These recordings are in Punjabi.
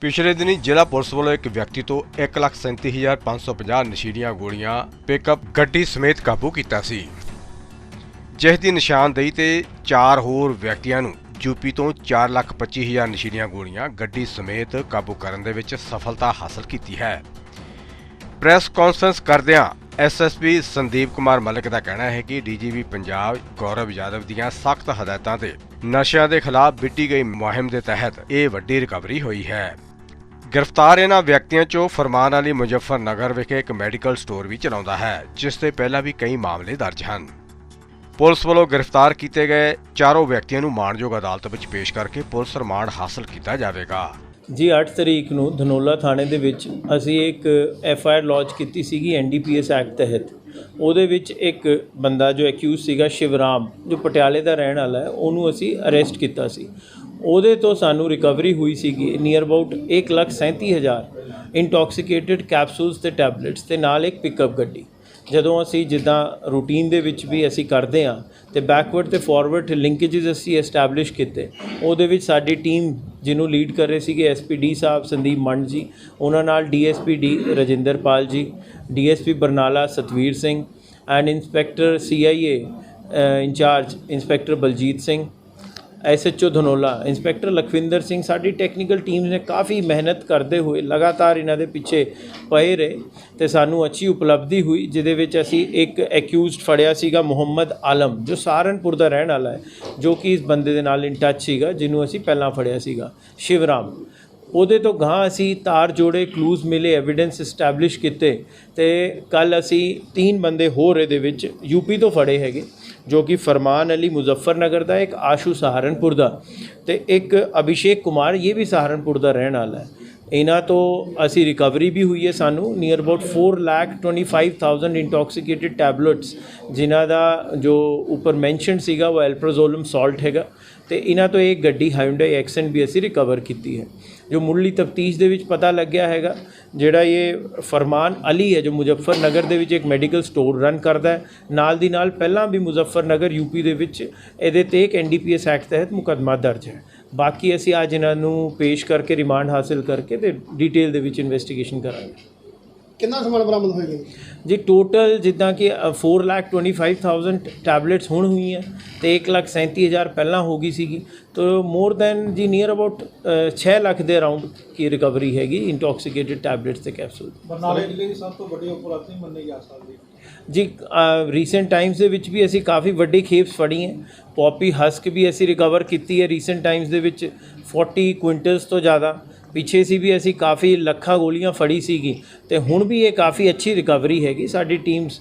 ਪਿਛਲੇ ਦਿਨੀ ਜ਼ਿਲ੍ਹਾ ਪੁਲਿਸ ਵੱਲੋਂ ਇੱਕ ਵਿਅਕਤੀ ਤੋਂ 137550 ਨਸ਼ੀਲੀਆਂ ਗੋਲੀਆਂ, ਪਿਕਅਪ ਗੱਡੀ ਸਮੇਤ ਕਾਬੂ ਕੀਤਾ ਸੀ। ਜਿਸ ਦੀ ਨਿਸ਼ਾਨਦੇਹੀ ਤੇ ਚਾਰ ਹੋਰ ਵਿਅਕਤੀਆਂ ਨੂੰ ਯੂਪੀ ਤੋਂ 425000 ਨਸ਼ੀਲੀਆਂ ਗੋਲੀਆਂ ਗੱਡੀ ਸਮੇਤ ਕਾਬੂ ਕਰਨ ਦੇ ਵਿੱਚ ਸਫਲਤਾ ਹਾਸਲ ਕੀਤੀ ਹੈ। ਪ੍ਰੈਸ ਕਾਨਫਰੰਸ ਕਰਦਿਆਂ ਐਸਐਸਪੀ ਸੰਦੀਪ ਕੁਮਾਰ ਮਲਿਕ ਦਾ ਕਹਿਣਾ ਹੈ ਕਿ ਡੀਜੀਪੀ ਪੰਜਾਬ ਗੌਰਵ ਯਾਦਵ ਦੀਆਂ ਸਖਤ ਹਦਾਇਤਾਂ ਤੇ ਨਸ਼ਿਆਂ ਦੇ ਖਿਲਾਫ ਵਿੱਢੀ ਗਈ ਮੁਹਿੰਮ ਦੇ ਤਹਿਤ ਇਹ ਵੱਡੀ ਰਿਕਵਰੀ ਹੋਈ ਹੈ। ਗ੍ਰਿਫਤਾਰ ਇਹਨਾਂ ਵਿਅਕਤੀਆਂ 'ਚੋਂ ਫਰਮਾਨ ਅਲੀ ਮੁਜ਼ੱਫਰਨਗਰ ਵਿਖੇ ਇੱਕ ਮੈਡੀਕਲ ਸਟੋਰ ਵੀ ਚਲਾਉਂਦਾ ਹੈ, ਜਿਸ ਤੇ ਪਹਿਲਾਂ ਵੀ ਕਈ ਮਾਮਲੇ ਦਰਜ ਹਨ। ਪੁਲਿਸ ਵੱਲੋਂ ਗ੍ਰਿਫਤਾਰ ਕੀਤੇ ਗਏ ਚਾਰੋਂ ਵਿਅਕਤੀਆਂ ਨੂੰ ਮਾਣਯੋਗ ਅਦਾਲਤ ਵਿੱਚ ਪੇਸ਼ ਕਰਕੇ ਪੁਲਿਸ ਰਿਮਾਂਡ ਹਾਸਲ ਕੀਤਾ ਜਾਵੇਗਾ। ਜੀ 8 ਤਰੀਕ ਨੂੰ ਧਨੋਲਾ ਥਾਣੇ ਦੇ ਵਿੱਚ ਅਸੀਂ ਇੱਕ ਐਫ ਆਈ ਆਰ ਲੌਂਚ ਕੀਤੀ ਸੀਗੀ ਐਨਡੀਪੀਐਸ ਐਕਟ ਤਹਿਤ। ਉਹਦੇ ਵਿੱਚ ਇੱਕ ਬੰਦਾ ਜੋ ਅਕਿਊਜ਼ ਸੀਗਾ ਸ਼ਿਵਰਾਮ, ਜੋ ਪਟਿਆਲੇ ਦਾ ਰਹਿਣ ਵਾਲਾ ਹੈ, ਉਹਨੂੰ ਅਸੀਂ ਅਰੈਸਟ ਕੀਤਾ ਸੀ। ਉਹਦੇ ਤੋਂ ਸਾਨੂੰ ਰਿਕਵਰੀ ਹੋਈ ਸੀਗੀ ਨੀਅਰ ਅਬਾਊਟ 137000 ਇੰਟੌਕਸੀਕੇਟਿਡ ਕੈਪਸੂਲਸ ਤੇ ਟੈਬਲੇਟਸ ਤੇ ਨਾਲ ਇੱਕ ਪਿਕਅਪ ਗੱਡੀ। ਜਦੋਂ ਅਸੀਂ ਜਿੱਦਾਂ ਰੂਟੀਨ ਦੇ ਵਿੱਚ ਵੀ ਅਸੀਂ ਕਰਦੇ ਹਾਂ ਤੇ ਬੈਕਵਰਡ ਤੇ ਫਾਰਵਰਡ ਲਿੰਕੇजेस ਅਸੀਂ ਐਸਟੈਬਲਿਸ਼ ਕੀਤੇ, ਉਹਦੇ ਵਿੱਚ ਸਾਡੀ ਟੀਮ ਜਿਹਨੂੰ ਲੀਡ ਕਰ ਰਹੇ ਸੀਗੇ ਐਸਪੀਡੀ ਸਾਹਿਬ, ਸੰਦੀਪ ਮੰਡ ਜੀ, ਉਹਨਾਂ ਨਾਲ DSPD Rajinderpal ji DSP Barnala Satvir Singh and inspector CIA incharge inspector Baljit Singh SHO Dhanola inspector Lakhwinder Singh ਸਾਡੀ ਟੈਕਨੀਕਲ ਟੀਮ ਨੇ ਕਾਫੀ ਮਿਹਨਤ ਕਰਦੇ ਹੋਏ ਲਗਾਤਾਰ ਇਹਨਾਂ ਦੇ ਪਿੱਛੇ ਪਏ ਰਹੇ ਤੇ ਸਾਨੂੰ ਅੱਛੀ ਉਪਲਬਧੀ ਹੋਈ, ਜਿਹਦੇ ਵਿੱਚ ਅਸੀਂ ਇੱਕ ਐਕਿਊਜ਼ਡ ਫੜਿਆ ਸੀਗਾ, ਮੁਹੰਮਦ ਆਲਮ, ਜੋ ਸਹਾਰਨਪੁਰ ਦਾ ਰਹਿਣ ਵਾਲਾ ਹੈ, ਜੋ ਕਿ ਇਸ ਬੰਦੇ ਦੇ ਨਾਲ ਇਨ ਟੱਚ ਸੀਗਾ, ਜਿਹਨੂੰ ਅਸੀਂ ਪਹਿਲਾਂ ਫੜਿਆ ਸੀਗਾ, ਸ਼ਿਵਰਾਮ। ਉਹਦੇ ਤੋਂ ਗਾਂ ਅਸੀਂ ਤਾਰ ਜੋੜੇ ਕਲੂਜ਼ ਮਿਲੇ ਐਵੀਡੈਂਸ ਐਸਟੈਬਲਿਸ਼ ਕੀਤੇ ਤੇ ਕੱਲ ਅਸੀਂ ਤਿੰਨ ਬੰਦੇ ਹੋਰ ਇਹਦੇ ਵਿੱਚ ਯੂਪੀ ਤੋਂ ਫੜੇ ਹੈਗੇ। ਜੋ ਕਿ ਫਰਮਾਨ ਅਲੀ ਮੁਜ਼ੱਫਰਨਗਰ ਦਾ, ਇੱਕ ਆਸ਼ੂ ਸਹਾਰਨਪੁਰ ਦਾ ਤੇ ਇੱਕ ਅਭਿਸ਼ੇਕ ਕੁਮਾਰ, ਇਹ ਵੀ ਸਹਾਰਨਪੁਰ ਦਾ ਰਹਿਣ ਵਾਲਾ ਹੈ। ਇਹਨਾਂ ਤੋਂ ਅਸੀਂ ਰਿਕਵਰੀ ਵੀ ਹੋਈ ਹੈ ਸਾਨੂੰ near about 4 lakh 25000 intoxicated tablets ਜਿਨ੍ਹਾਂ ਦਾ ਜੋ ਉੱਪਰ ਮੈਂਸ਼ਨਡ ਸੀਗਾ ਉਹ ਐਲਪ੍ਰੋਜ਼ੋਲਮ ਸਾਲਟ ਹੈਗਾ ਤੇ ਇਹਨਾਂ ਤੋਂ ਇਹ ਗੱਡੀ ਹਾਇੰਡਾਈ ਐਕਸੈਂਟ ਵੀ ਅਸੀਂ ਰਿਕਵਰ ਕੀਤੀ ਹੈ। ਜੋ ਮੁੱਢਲੀ ਤਫਤੀਸ਼ ਦੇ ਵਿੱਚ ਪਤਾ ਲੱਗਿਆ ਹੈਗਾ, ਜਿਹੜਾ ਇਹ ਫਰਮਾਨ ਅਲੀ ਹੈ ਜੋ ਮੁਜ਼ੱਫਰਨਗਰ ਦੇ ਵਿੱਚ ਇੱਕ ਮੈਡੀਕਲ ਸਟੋਰ ਰਨ ਕਰਦਾ ਹੈ, ਨਾਲ ਦੀ ਨਾਲ ਪਹਿਲਾਂ ਵੀ ਮੁਜ਼ੱਫਰਨਗਰ ਯੂਪੀ ਦੇ ਵਿੱਚ ਇਹਦੇ ਤੇ ਇੱਕ ਐਨਡੀਪੀਐਸ ਐਕਟ ਤਹਿਤ ਮੁਕੱਦਮਾ ਦਰਜ ਹੈ। ਬਾਕੀ ਅਸੀਂ ਅੱਜ ਇਹਨਾਂ ਨੂੰ ਪੇਸ਼ ਕਰਕੇ ਰਿਮਾਂਡ ਹਾਸਲ ਕਰਕੇ ਤੇ ਡਿਟੇਲ ਦੇ ਵਿੱਚ ਇਨਵੈਸਟੀਗੇਸ਼ਨ ਕਰਾਂਗੇ। ਕਿੰਨਾ ਸਮਾਨ ਬਰਾਮਦ ਹੋਏਗਾ? ਜੀ? ਜੀ ਟੋਟਲ ਜਿੱਦਾਂ ਕਿ 4 ਲੱਖ 25000 ਟੈਬਲੇਟਸ ਹੁਣ ਹੋਈਆਂ ਤੇ 1 ਲੱਖ 37000 ਪਹਿਲਾਂ ਹੋ ਗਈ ਸੀਗੀ। ਤੋ ਮੋਰ ਦੈਨ ਜੀ ਨੀਅਰ ਅਬਾਊਟ 6 ਲੱਖ ਦੇ ਅਰਾਊਂਡ ਕੀ ਰਿਕਵਰੀ ਹੈਗੀ ਇੰਟੌਕਸੀਕੇਟਿਡ ਟੈਬਲੇਟਸ ਤੇ ਕੈਪਸੂਲ ਬਰਨਾਲੇ ਜ਼ਿਲ੍ਹੇ ਦੀ ਸਭ ਤੋਂ ਵੱਡੀ ਉਪਲਬਧੀ ਮੰਨੀ ਜਾ ਸਕਦੀ ਹੈ। ਜੀ ਰੀਸੈਂਟ ਟਾਈਮਸ ਦੇ ਵਿੱਚ ਵੀ ਅਸੀਂ ਕਾਫੀ ਵੱਡੀ ਖੇਪਸ ਫੜੀ ਹੈ ਪੌਪੀ ਹਸਕ ਵੀ ਅਸੀਂ ਰਿਕਵਰ ਕੀਤੀ ਹੈ ਰੀਸੈਂਟ ਟਾਈਮਸ ਦੇ ਵਿੱਚ। 40 ਕੁਇੰਟਲਸ ਤੋਂ ਜ਼ਿਆਦਾ। ਪਿੱਛੇ ਸੀ ਵੀ ਅਸੀਂ ਕਾਫੀ ਲੱਖਾਂ ਗੋਲੀਆਂ ਫੜੀ ਸੀਗੀ ਤੇ ਹੁਣ ਵੀ ਇਹ ਕਾਫੀ ਅੱਛੀ ਰਿਕਵਰੀ ਹੈਗੀ। ਸਾਡੀ ਟੀਮਸ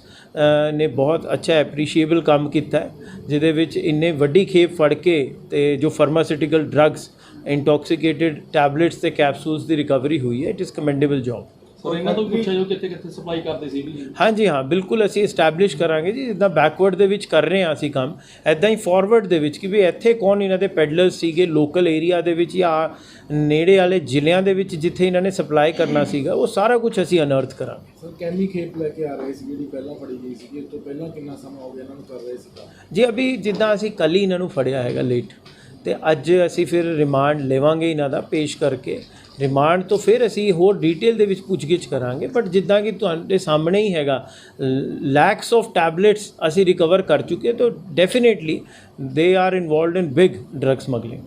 ਨੇ ਬਹੁਤ ਅੱਛਾ ਐਪਰੀਸ਼ੀਏਬਲ ਕੰਮ ਕੀਤਾ ਜਿਹਦੇ ਵਿੱਚ ਇੰਨੇ ਵੱਡੀ ਖੇਪ ਫੜ ਕੇ ਤੇ ਜੋ ਫਾਰਮਾਸਿਊਟੀਕਲ ਡਰੱਗਸ ਇੰਟੌਕਸੀਕੇਟਿਡ ਟੈਬਲੇਟਸ ਤੇ ਕੈਪਸੂਲਸ ਦੀ ਰਿਕਵਰੀ ਹੋਈ ਹੈ it is commendable job so ਇਹਨਾਂ ਤੋਂ ਪੁੱਛਿਆ ਜੋ ਕਿੱਥੇ ਕਿੱਥੇ ਸਪਲਾਈ ਕਰਦੇ ਸੀ ਵੀ ਹਾਂਜੀ ਹਾਂ ਬਿਲਕੁਲ ਅਸੀਂ ਐਸਟੈਬਲਿਸ਼ ਕਰਾਂਗੇ ਜੀ ਜਿੱਦਾਂ ਬੈਕਵਰਡ ਦੇ ਵਿੱਚ ਕਰ ਰਹੇ ਹਾਂ ਅਸੀਂ ਕੰਮ ਐਦਾਂ ਹੀ ਫਾਰਵਰਡ ਦੇ ਵਿੱਚ ਕਿ ਵੀ ਇੱਥੇ ਕੌਣ ਇਹਨਾਂ ਦੇ ਪੈਡਲਰਸ ਸੀਗੇ ਲੋਕਲ ਏਰੀਆ ਦੇ ਵਿੱਚ ਜਾਂ ਨੇੜੇ ਵਾਲੇ ਜ਼ਿਲ੍ਹਿਆਂ ਦੇ ਵਿੱਚ ਜਿੱਥੇ ਇਹਨਾਂ ਨੇ ਸਪਲਾਈ ਕਰਨਾ ਸੀਗਾ ਉਹ ਸਾਰਾ ਕੁਝ ਅਸੀਂ ਅਨਰਥ ਕਰਾਂਗੇ। ਸਰ ਕੈਮੀ ਖੇਪ ਲੈ ਕੇ ਆ ਰਹੇ ਸੀ ਜਿਹੜੀ ਪਹਿਲਾਂ ਫੜੀ ਗਈ ਸੀ ਉਸ ਤੋਂ ਪਹਿਲਾਂ ਕਿੰਨਾ ਸਮਾਂ ਹੋ ਗਿਆ ਇਹਨਾਂ ਨੂੰ ਕਰ ਰਹੇ ਸੀ ਜੀ ਅਭੀ ਜਿੱਦਾਂ ਅਸੀਂ ਕੱਲ ਹੀ ਇਹਨਾਂ ਨੂੰ ਫੜਿਆ ਹੈਗਾ ਲੇਟ ਤੇ ਅੱਜ ਅਸੀਂ ਫਿਰ ਰਿਮਾਂਡ ਲਵਾਂਗੇ ਇਹਨਾਂ ਦਾ ਪੇਸ਼ ਕਰਕੇ। ਰਿਮਾਂਡ ਤੋਂ ਫਿਰ ਅਸੀਂ ਹੋਰ ਡੀਟੇਲ ਦੇ ਵਿੱਚ ਪੁੱਛਗਿੱਛ ਕਰਾਂਗੇ ਬਟ ਜਿੱਦਾਂ ਕਿ ਤੁਹਾਡੇ ਸਾਹਮਣੇ ਹੀ ਹੈਗਾ ਲੈਕਸ ਆਫ ਟੈਬਲੇਟਸ ਅਸੀਂ ਰਿਕਵਰ ਕਰ ਚੁੱਕੇ ਤਾਂ definitely they are involved in big drug smuggling